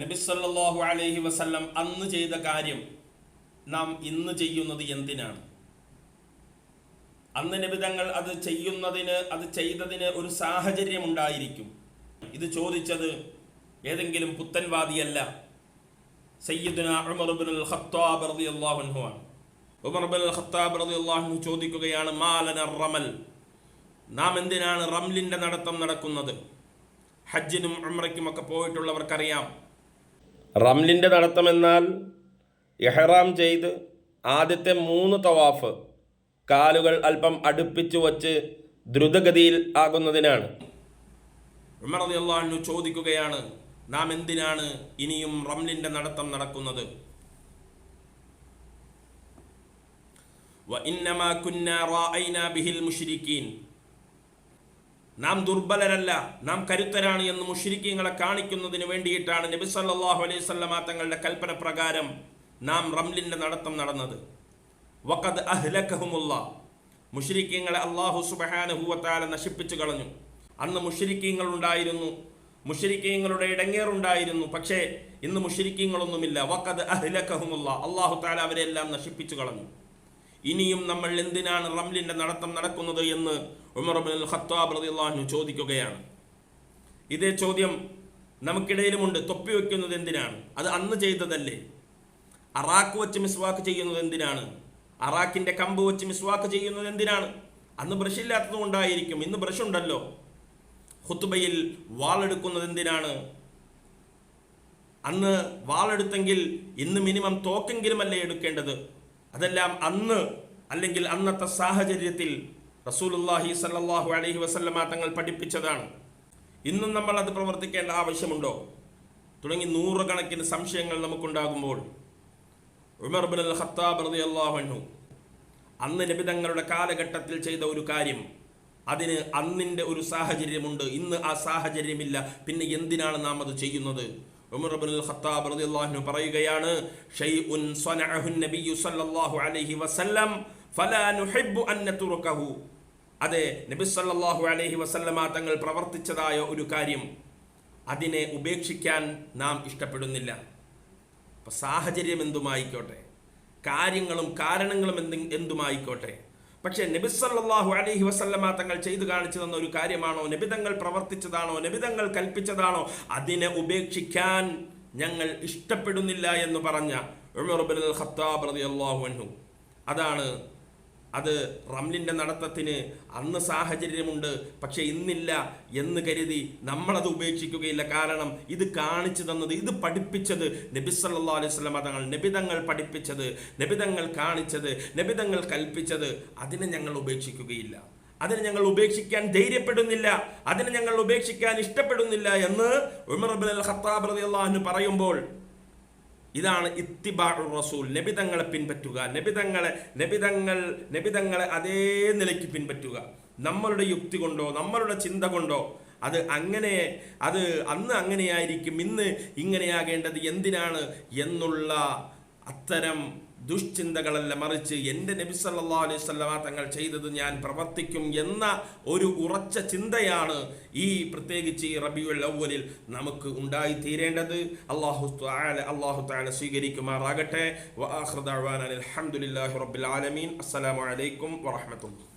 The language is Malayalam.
നബിസല്ലാഹു അലൈഹി വസല്ലം അന്ന് ചെയ്ത കാര്യം നാം ഇന്ന് ചെയ്യുന്നത് എന്തിനാണ്? അന്ന് നിബിതങ്ങൾ അത് ചെയ്യുന്നതിന് അത് ചെയ്തതിന് ഒരു സാഹചര്യം ഉണ്ടായിരിക്കും ഇത് ചോദിച്ചത് ഏതെങ്കിലും പുത്തൻവാദിയല്ല. സയ്യിദുന ഉമർ ഖത്താബ് റളിയല്ലാഹു അൻഹു ആണ്. ഉമർ ഇബ്നുൽ ഖത്താബ് റളിയല്ലാഹു ചോദിക്കുകയാണ് മാലന റമൽ? നാം എന്തിനാണ് റംലിന്റെ നടത്തം നടക്കുന്നത്? ഹജ്ജിനും ഉംറയ്ക്കും ഒക്കെ പോയിട്ടുള്ളവർക്കറിയാം. റംലിന്റെ നടത്തം എന്നാൽ ഇഹ്റാം ചെയ്ത് ആദ്യത്തെ മൂന്ന് തവാഫ് കാലുകൾ അല്പം അടുപ്പിച്ചു വച്ച് ദ്രുതഗതിയിൽ ആകുന്നതിനാണ് ഉമർ റളിയല്ലാഹു അൻഹു ചോദിക്കുകയാണ് നാം എന്തിനാണ് ഇനിയും റംലിന്റെ നടത്തം നടക്കുന്നത് وإنما كنا رأينا به المشركين നാം ദുർബലരല്ല നാം കരുത്തരാണ് എന്ന് മുഷിരിക്കങ്ങളെ കാണിക്കുന്നതിന് വേണ്ടിയിട്ടാണ് നബി സല്ലാഹു അലൈഹി തങ്ങളുടെ കൽപ്പന പ്രകാരം നാം റംലിന്റെ നടത്തം നടന്നത്. വഖദ് അഹ്ലഖഹുമുള്ള മുഷിരിക്കങ്ങളെ അള്ളാഹു സുബ്ഹാനഹു വതആല നശിപ്പിച്ചു കളഞ്ഞു. അന്ന് മുഷിരിക്കങ്ങൾ ഉണ്ടായിരുന്നു മുഷിരിക്കങ്ങളുടെ ഇടങ്ങേറുണ്ടായിരുന്നു പക്ഷേ ഇന്ന് മുഷിരിക്കങ്ങളൊന്നുമില്ല വഖദ് അഹ്ലഖഹുമുള്ള അള്ളാഹു താല അവരെല്ലാം നശിപ്പിച്ചു കളഞ്ഞു. ഇനിയും നമ്മൾ എന്തിനാണ് റംലിന്റെ നടത്തം നടക്കുന്നത് എന്ന് ഉമർ ബിൻ ഖത്താബ് ചോദിക്കുകയാണ്. ഇതേ ചോദ്യം നമുക്കിടയിലുമുണ്ട്. തൊപ്പി വെക്കുന്നത് എന്തിനാണ്? അത് അന്ന് ചെയ്തതല്ലേ? അറാക്ക് വെച്ച് മിസ്വാക്ക് ചെയ്യുന്നത് എന്തിനാണ്? അറാക്കിന്റെ കമ്പ് വെച്ച് മിസ്വാക്ക് ചെയ്യുന്നത് എന്തിനാണ്? അന്ന് ബ്രഷ് ഇല്ലാത്തത് കൊണ്ടായിരിക്കും. ഇന്ന് ബ്രഷ് ഉണ്ടല്ലോ. ഹുത്തുബയിൽ വാളെടുക്കുന്നത് എന്തിനാണ്? അന്ന് വാളെടുത്തെങ്കിൽ ഇന്ന് മിനിമം തോക്കെങ്കിലുമല്ലേ എടുക്കേണ്ടത്? അതെല്ലാം അന്ന് അല്ലെങ്കിൽ അന്നത്തെ സാഹചര്യത്തിൽ റസൂലുല്ലാഹി സല്ലാഹു അലഹി വസല്ലമ തങ്ങൾ പഠിപ്പിച്ചതാണ്. ഇന്നും നമ്മൾ അത് പ്രവർത്തിക്കേണ്ട ആവശ്യമുണ്ടോ? തുടങ്ങി നൂറുകണക്കിന് സംശയങ്ങൾ നമുക്കുണ്ടാകുമ്പോൾ ഉമർ ബിൻ അൽ ഖത്താബ് റളിയല്ലാഹു അൻഹു അന്ന് ലഭിതങ്ങളുടെ കാലഘട്ടത്തിൽ ചെയ്ത ഒരു കാര്യം അതിന് അന്നിന്റെ ഒരു സാഹചര്യമുണ്ട്. ഇന്ന് ആ സാഹചര്യമില്ല. പിന്നെ എന്തിനാണ് നാം അത് ചെയ്യുന്നത്? ഖത്താബ് പറയുകയാണ് സനഅഹു സല്ലല്ലാഹു അലൈഹി വസല്ലം ഫലാ അൻ അതെ നബി സല്ലല്ലാഹു അലൈഹി വസല്ലമ തങ്ങൾ പ്രവർത്തിച്ചതായ ഒരു കാര്യം അതിനെ ഉപേക്ഷിക്കാൻ നാം ഇഷ്ടപ്പെടുന്നില്ല. അപ്പോൾ സാഹചര്യം എന്തുമായിക്കോട്ടെ? കാര്യങ്ങളും കാരണങ്ങളും എന്ത് എന്തുമായിക്കോട്ടെ? പക്ഷേ നബി സല്ലല്ലാഹു അലൈഹി വസല്ലമ തങ്ങൾ ചെയ്തു കാണിച്ചു തന്ന ഒരു കാര്യമാണോ? നബിതങ്ങൾ പ്രവർത്തിച്ചതാണോ? നബിതങ്ങൾ കൽപ്പിച്ചതാണോ? അതിനെ ഉപേക്ഷിക്കാൻ ഞങ്ങൾ ഇഷ്ടപ്പെടുന്നില്ല എന്ന് പറഞ്ഞു ഖത്താബ് അതാണ് അത് റംലിന്റെ നടത്തത്തിന് അന്ന് സാഹചര്യമുണ്ട്. പക്ഷേ ഇന്നില്ല എന്ന് കരുതി നമ്മളത് ഉപേക്ഷിക്കുകയില്ല. കാരണം ഇത് കാണിച്ചു തന്നത് ഇത് പഠിപ്പിച്ചത് നബി സല്ലല്ലാഹു അലൈഹി വസല്ലം തങ്ങൾ നബിതങ്ങൾ പഠിപ്പിച്ചത് നബിതങ്ങൾ കാണിച്ചത് നബിതങ്ങൾ കൽപ്പിച്ചത് അതിനെ ഞങ്ങൾ ഉപേക്ഷിക്കുകയില്ല. അതിനെ ഞങ്ങൾ ഉപേക്ഷിക്കാൻ ധൈര്യപ്പെടുന്നില്ല. അതിനെ ഞങ്ങൾ ഉപേക്ഷിക്കാൻ ഇഷ്ടപ്പെടുന്നില്ല എന്ന് ഉമർ ഇബ്നുൽ ഖത്താബ് റളിയല്ലാഹു പറയുമ്പോൾ ഇതാണ് ഇത്തിബാഉ റസൂൽ. നബിതങ്ങളെ പിൻപറ്റുക. നബിതങ്ങളെ നബിതങ്ങൾ നബിതങ്ങളെ അതേ നിലയ്ക്ക് പിൻപറ്റുക. നമ്മളുടെ യുക്തി കൊണ്ടോ നമ്മളുടെ ചിന്ത കൊണ്ടോ അത് അങ്ങനെ അത് അന്ന് അങ്ങനെയായിരിക്കും. ഇന്ന് ഇങ്ങനെയാകേണ്ടത് എന്തിനാണ്? എന്നുള്ള അത്തരം ദുഷ്ചിന്തകളല്ല മറിച്ച് എന്റെ നബി സല്ലാ അലൈഹി വസല്ലമ തങ്ങൾ ചെയ്തത് ഞാൻ പ്രവർത്തിക്കും എന്ന ഒരു ഉറച്ച ചിന്തയാണ് ഈ പ്രത്യേകിച്ച് ഈ റബിയുൽ അവ്വലിൽ നമുക്ക് ഉണ്ടായിത്തീരേണ്ടത്. അള്ളാഹു അള്ളാഹു താല സ്വീകരിക്കുമാറാകട്ടെ. അൽഹംദുലില്ലാഹി റബ്ബിൽ ആലമീൻ. അസ്സലാമു അലൈക്കും വറഹ്മത്തുള്ളാഹി